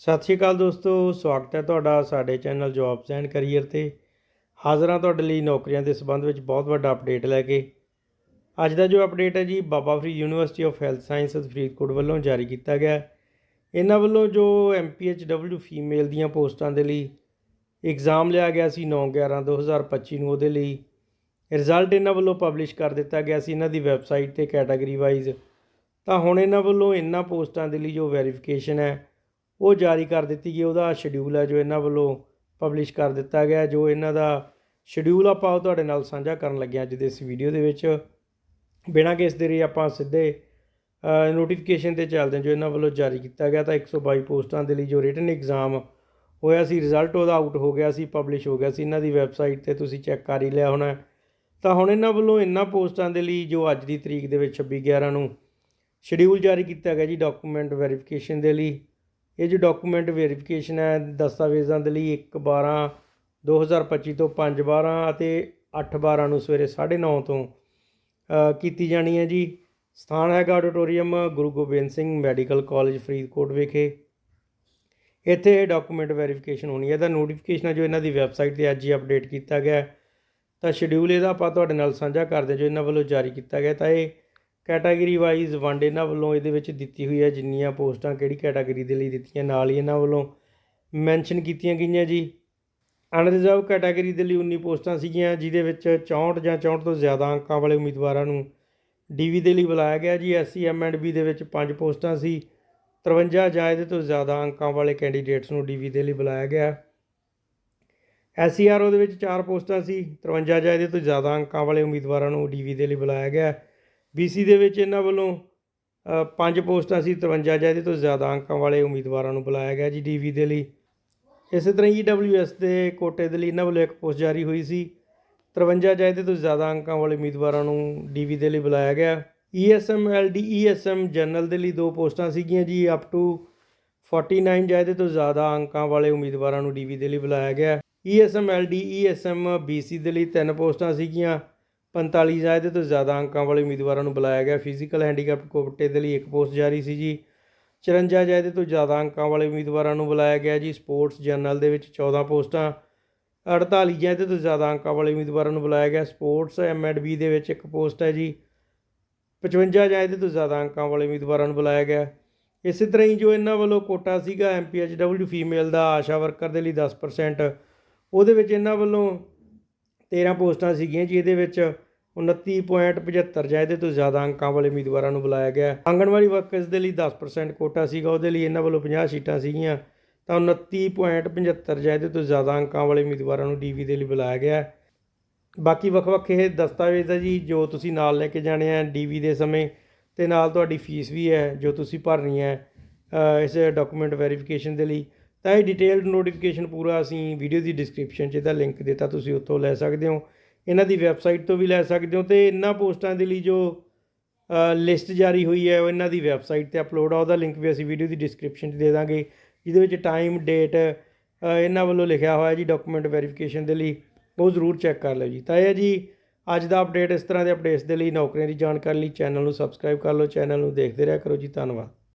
ਸਤਿ ਸ਼੍ਰੀ ਅਕਾਲ ਦੋਸਤੋ, ਸਵਾਗਤ ਹੈ ਤੁਹਾਡਾ ਸਾਡੇ ਚੈਨਲ ਜੌਬਸ ਐਂਡ ਕੈਰੀਅਰ ਤੇ। ਹਾਜ਼ਰ ਹਾਂ ਤੁਹਾਡੇ ਲਈ ਨੌਕਰੀਆਂ ਦੇ ਸੰਬੰਧ ਵਿੱਚ ਬਹੁਤ ਵੱਡਾ ਅਪਡੇਟ ਲੈ ਕੇ। ਅੱਜ ਦਾ ਜੋ ਅਪਡੇਟ ਹੈ ਜੀ, Baba Farid University of Health Sciences Faridkot ਵੱਲੋਂ ਜਾਰੀ ਕੀਤਾ ਗਿਆ ਇਹਨਾਂ ਵੱਲੋਂ ਜੋ ਐਮਪੀਐਚਡਬਲਯੂ ਫੀਮੇਲ ਦੀਆਂ ਪੋਸਟਾਂ ਦੇ ਲਈ ਐਗਜ਼ਾਮ ਲਿਆ ਗਿਆ ਸੀ 9/11/2025 ਨੂੰ, ਉਹਦੇ ਲਈ ਰਿਜ਼ਲਟ ਇਹਨਾਂ ਵੱਲੋਂ ਪਬਲਿਸ਼ ਕਰ ਦਿੱਤਾ ਗਿਆ ਸੀ ਇਹਨਾਂ ਦੀ ਵੈਬਸਾਈਟ ਤੇ ਕੈਟਾਗਰੀ ਵਾਈਜ਼ ਤਾਂ ਹੁਣ ਇਹਨਾਂ ਵੱਲੋਂ ਇਹਨਾਂ ਪੋਸਟਾਂ ਦੇ ਲਈ ਜੋ ਵੈਰੀਫਿਕੇਸ਼ਨ ਹੈ ਉਹ ਜਾਰੀ ਕਰ ਦਿੱਤੀ ਗਈ, ਉਹਦਾ ਸ਼ਡਿਊਲ ਹੈ ਜੋ ਇਹਨਾਂ ਵੱਲੋਂ ਪਬਲਿਸ਼ ਕਰ ਦਿੱਤਾ ਗਿਆ, ਜੋ ਇਹਨਾਂ ਦਾ ਸ਼ਡਿਊਲ ਆਪਾਂ ਉਹ ਤੁਹਾਡੇ ਨਾਲ ਸਾਂਝਾ ਕਰਨ ਲੱਗੇ ਅੱਜ ਦੇ ਇਸ ਵੀਡੀਓ ਦੇ ਵਿੱਚ। ਬਿਨਾਂ ਕਿਸ ਲਈ ਆਪਾਂ ਸਿੱਧੇ ਨੋਟੀਫਿਕੇਸ਼ਨ ਤੇ ਚੱਲਦੇ ਹਾਂ ਜੋ ਇਹਨਾਂ ਵੱਲੋਂ ਜਾਰੀ ਕੀਤਾ ਗਿਆ, ਤਾਂ 122 ਪੋਸਟਾਂ ਦੇ ਲਈ ਜੋ ਰਿਟਨ ਐਗਜ਼ਾਮ ਹੋਇਆ ਸੀ ਰਿਜ਼ਲਟ ਉਹਦਾ ਆਊਟ ਹੋ ਗਿਆ ਸੀ ਪਬਲਿਸ਼ ਹੋ ਗਿਆ ਸੀ, ਇਹਨਾਂ ਦੀ ਵੈਬਸਾਈਟ ਤੇ ਤੁਸੀਂ ਚੈੱਕ ਕਰ ਹੀ ਲਿਆ ਹੋਣਾ ਤਾਂ ਹੁਣ ਇਹਨਾਂ ਵੱਲੋਂ ਇਹਨਾਂ ਪੋਸਟਾਂ ਦੇ ਲਈ ਜੋ ਅੱਜ ਦੀ ਤਰੀਕ ਦੇ ਵਿੱਚ 26 11 ਨੂੰ ਸ਼ਡਿਊਲ ਜਾਰੀ ਕੀਤਾ ਗਿਆ ਜੀ ਡਾਕੂਮੈਂਟ ਵੈਰੀਫਿਕੇਸ਼ਨ ਦੇ ਲਈ। ਇਹ ਜੋ ਡਾਕੂਮੈਂਟ ਵੈਰੀਫਿਕੇਸ਼ਨ ਹੈ, ਦਸਤਾਵੇਜ਼ਾਂ ਦੇ ਲਈ 1 12 2025 ਤੋਂ 5 12 ਅਤੇ 8 12 ਨੂੰ ਸਵੇਰੇ 9:30 ਤੋਂ ਕੀਤੀ ਜਾਣੀ ਹੈ ਜੀ। ਸਥਾਨ ਹੈਗਾ auditorium Guru Gobind Singh medical college Faridkot ਵਿਖੇ। ਇੱਥੇ ਇਹ ਡਾਕੂਮੈਂਟ ਵੈਰੀਫਿਕੇਸ਼ਨ ਹੋਣੀ ਹੈ। ਤਾਂ ਨੋਟੀਫਿਕੇਸ਼ਨ ਹੈ ਜੋ ਇਹਨਾਂ ਦੀ ਵੈਬਸਾਈਟ ਤੇ ਅੱਜ ਹੀ ਅਪਡੇਟ ਕੀਤਾ ਗਿਆ ਤਾਂ ਸ਼ਡਿਊਲ ਇਹਦਾ ਆਪਾਂ ਤੁਹਾਡੇ ਨਾਲ ਸਾਂਝਾ ਕਰਦੇ ਜੋ ਇਹਨਾਂ ਵੱਲੋਂ ਜਾਰੀ ਕੀਤਾ ਗਿਆ ਤਾਂ ਇਹ ਕੈਟਾਗਰੀ ਵਾਈਜ਼ ਵੰਡ ਇਹਨਾਂ ਵੱਲੋਂ ਇਹਦੇ ਵਿੱਚ ਦਿੱਤੀ ਹੋਈ ਹੈ ਜਿੰਨੀਆਂ ਪੋਸਟਾਂ ਕਿਹੜੀ ਕੈਟਾਗਰੀ ਦੇ ਲਈ ਦਿੱਤੀਆਂ ਨਾਲ ਹੀ ਇਹਨਾਂ ਵੱਲੋਂ ਮੈਂਸ਼ਨ ਕੀਤੀਆਂ ਗਈਆਂ ਜੀ। ਅਨਰਿਜ਼ਰਵ ਕੈਟਾਗਰੀ ਦੇ ਲਈ 19 ਪੋਸਟਾਂ ਸੀਗੀਆਂ, ਜਿਹਦੇ ਵਿੱਚ 64 ਜਾਂ 64 ਤੋਂ ਜ਼ਿਆਦਾ ਅੰਕਾਂ ਵਾਲੇ ਉਮੀਦਵਾਰਾਂ ਨੂੰ ਡੀਵੀ ਦੇ ਲਈ ਬੁਲਾਇਆ ਗਿਆ ਜੀ। ਐਸਸੀ ਬੀ e, ਦੇ ਵਿੱਚ 5 ਪੋਸਟਾਂ ਸੀ। 53 ਜਾਂ ਇਹਦੇ ਤੋਂ ਜ਼ਿਆਦਾ ਅੰਕਾਂ ਵਾਲੇ ਕੈਂਡੀਡੇਟਸ ਨੂੰ ਡੀਵੀ ਦੇ ਲਈ ਬੁਲਾਇਆ ਗਿਆ। ਐਸਸੀਆਰਓ e, ਦੇ ਵਿੱਚ 4 ਪੋਸਟਾਂ ਸੀ। 53 ਜਾਂ ਇਹਦੇ ਤੋਂ ਜ਼ਿਆਦਾ ਅੰਕਾਂ ਵਾਲੇ ਉਮੀਦਵਾਰਾਂ ਨੂੰ ਡੀਵੀ ਦੇ ਲਈ ਬੁਲਾਇਆ ਗਿਆ। ਬੀਸੀ ਦੇ ਵਿੱਚ ਇਹਨਾਂ ਵੱਲੋਂ ਪੰਜ ਪੋਸਟਾਂ ਸੀ 53 ਜਾਂ ਇਹਦੇ ਤੋਂ ਜ਼ਿਆਦਾ ਅੰਕਾਂ ਵਾਲੇ ਉਮੀਦਵਾਰਾਂ ਨੂੰ ਬੁਲਾਇਆ ਗਿਆ ਜੀ ਡੀਵੀ ਦੇ ਲਈ। ਇਸੇ ਤਰ੍ਹਾਂ ਈਡਬਲਯੂਐਸ ਦੇ ਕੋਟੇ ਦੇ ਲਈ ਇਹਨਾਂ ਵੱਲੋਂ ਇੱਕ ਪੋਸਟ ਜਾਰੀ ਹੋਈ ਸੀ। 53 ਜਾਂ ਇਹਦੇ ਤੋਂ ਜ਼ਿਆਦਾ ਅੰਕਾਂ ਵਾਲੇ ਉਮੀਦਵਾਰਾਂ ਨੂੰ ਡੀਵੀ ਦੇ ਲਈ ਬੁਲਾਇਆ ਗਿਆ। ਈਐਸਐਮ ਐਲਡੀ ਈਐਸਐਮ ਜਨਰਲ ਦੇ ਲਈ ਦੋ ਪੋਸਟਾਂ ਸੀਗੀਆਂ ਜੀ ਅਪ ਟੂ 49 ਜਾਂ ਇਹਦੇ ਤੋਂ ਜ਼ਿਆਦਾ ਅੰਕਾਂ ਵਾਲੇ ਉਮੀਦਵਾਰਾਂ ਨੂੰ ਡੀਵੀ ਦੇ ਲਈ ਬੁਲਾਇਆ ਗਿਆ। ਈਐਸਐਮ ਐਲਡੀ ਈਐਸਐਮ ਬੀਸੀ ਦੇ ਲਈ ਤਿੰਨ ਪੋਸਟਾਂ ਸੀਗੀਆਂ। 45 ਜਾਂ ਇਹਦੇ ਤੋਂ ਜ਼ਿਆਦਾ ਅੰਕਾਂ ਵਾਲੇ ਉਮੀਦਵਾਰਾਂ ਨੂੰ ਬੁਲਾਇਆ ਗਿਆ। ਫਿਜ਼ੀਕਲ ਹੈਂਡੀਕੈਪ ਕੋਟੇ ਦੇ ਲਈ ਇੱਕ ਪੋਸਟ ਜਾਰੀ ਸੀ ਜੀ। 54 ਜਾਂ ਇਹਦੇ ਤੋਂ ਜ਼ਿਆਦਾ ਅੰਕਾਂ ਵਾਲੇ ਉਮੀਦਵਾਰਾਂ ਨੂੰ ਬੁਲਾਇਆ ਗਿਆ ਜੀ। ਸਪੋਰਟਸ ਜਰਨਲ ਦੇ ਵਿੱਚ 14 ਪੋਸਟਾਂ। 48 ਜਾਂ ਇਹਦੇ ਤੋਂ ਜ਼ਿਆਦਾ ਅੰਕਾਂ ਵਾਲੇ ਉਮੀਦਵਾਰਾਂ ਨੂੰ ਬੁਲਾਇਆ ਗਿਆ। ਸਪੋਰਟਸ ਐਮਐਡਬੀ ਦੇ ਵਿੱਚ ਇੱਕ ਪੋਸਟ ਹੈ ਜੀ। 55 ਜਾਂ ਇਹਦੇ ਤੋਂ ਜ਼ਿਆਦਾ ਅੰਕਾਂ ਵਾਲੇ ਉਮੀਦਵਾਰਾਂ ਨੂੰ ਬੁਲਾਇਆ ਗਿਆ। ਇਸੇ ਤਰ੍ਹਾਂ ਹੀ ਜੋ ਇਹਨਾਂ ਵੱਲੋਂ ਕੋਟਾ ਸੀਗਾ ਐਮਪੀਐਚਡਬਲਯੂ ਫੀਮੇਲ ਦਾ ਆਸ਼ਾ ਵਰਕਰ ਦੇ ਲਈ 10% ਉਹਦੇ ਵਿੱਚ ਇਹਨਾਂ ਵੱਲੋਂ 13 ਪੋਸਟਾਂ ਸੀਗੀਆਂ ਜੀ। ਇਹਦੇ ਵਿੱਚ 29.75 ਜਾਂ ਇਹਦੇ ਤੋਂ ਜ਼ਿਆਦਾ ਅੰਕਾਂ ਵਾਲੇ ਉਮੀਦਵਾਰਾਂ ਨੂੰ ਬੁਲਾਇਆ ਗਿਆ। ਆਂਗਣਵਾੜੀ ਵਰਕਰਸ ਦੇ ਲਈ 10% ਕੋਟਾ ਸੀਗਾ, ਉਹਦੇ ਲਈ ਇਹਨਾਂ ਵੱਲੋਂ 50 ਸੀਟਾਂ ਸੀਗੀਆਂ। ਤਾਂ 29.75 ਜਾਂ ਇਹਦੇ ਤੋਂ ਜ਼ਿਆਦਾ ਅੰਕਾਂ ਵਾਲੇ ਉਮੀਦਵਾਰਾਂ ਨੂੰ ਡੀਵੀ ਦੇ ਲਈ ਬੁਲਾਇਆ ਗਿਆ। ਬਾਕੀ ਵੱਖ-ਵੱਖ ਇਹ ਦਸਤਾਵੇਜ਼ ਹੈ ਜੀ, ਜੋ ਤੁਸੀਂ ਨਾਲ ਲੈ ਕੇ ਜਾਣੇ ਆ ਡੀਵੀ ਦੇ ਸਮੇਂ, ਤੇ ਨਾਲ ਤੁਹਾਡੀ ਫੀਸ ਵੀ ਹੈ, ਜੋ ਤੁਸੀਂ ਭਰਨੀ ਹੈ ਇਸ ਡਾਕੂਮੈਂਟ ਵੈਰੀਫਿਕੇਸ਼ਨ ਦੇ ਲਈ। ਤਾਂ ਇਹ ਡਿਟੇਲਡ ਨੋਟੀਫਿਕੇਸ਼ਨ ਪੂਰਾ ਅਸੀਂ ਵੀਡੀਓ ਦੀ ਡਿਸਕ੍ਰਿਪਸ਼ਨ 'ਚ ਇਹਦਾ ਲਿੰਕ ਦਿੱਤਾ, ਤੁਸੀਂ ਉੱਥੋਂ ਲੈ ਸਕਦੇ ਹੋ। ਇਹਨਾਂ ਦੀ ਵੈਬਸਾਈਟ ਤੋਂ ਵੀ ਲੈ ਸਕਦੇ ਹੋ ਤੇ ਇਹਨਾਂ ਪੋਸਟਾਂ ਦੇ ਲਈ ਜੋ ਲਿਸਟ ਜਾਰੀ ਹੋਈ ਹੈ, ਉਹ ਇਹਨਾਂ ਦੀ ਵੈਬਸਾਈਟ ਤੇ ਅਪਲੋਡ ਆ। ਉਹਦਾ ਲਿੰਕ ਵੀ ਅਸੀਂ ਵੀਡੀਓ ਦੀ ਡਿਸਕ੍ਰਿਪਸ਼ਨ 'ਚ ਦੇ ਦਾਂਗੇ, ਜਿਹਦੇ ਵਿੱਚ ਟਾਈਮ ਡੇਟ ਇਹਨਾਂ ਵੱਲੋਂ ਲਿਖਿਆ ਹੋਇਆ ਜੀ ਡਾਕੂਮੈਂਟ ਵੈਰੀਫਿਕੇਸ਼ਨ ਦੇ ਲਈ, ਉਹ ਜ਼ਰੂਰ ਚੈੱਕ ਕਰ ਲਓ ਜੀ। ਤਾਂ ਇਹ ਹੈ ਜੀ, ਅੱਜ ਦਾ ਅਪਡੇਟ ਇਸ ਤਰ੍ਹਾਂ ਦੇ ਅਪਡੇਟਸ ਦੇ ਲਈ ਨੌਕਰੀਆਂ ਦੀ ਜਾਣਕਾਰੀ ਲਈ ਚੈਨਲ ਨੂੰ ਸਬਸਕ੍ਰਾਈਬ ਕਰ ਲਓ ਚੈਨਲ ਨੂੰ ਦੇਖਦੇ ਰਿਹਾ ਕਰੋ ਜੀ। ਧੰਨਵਾਦ।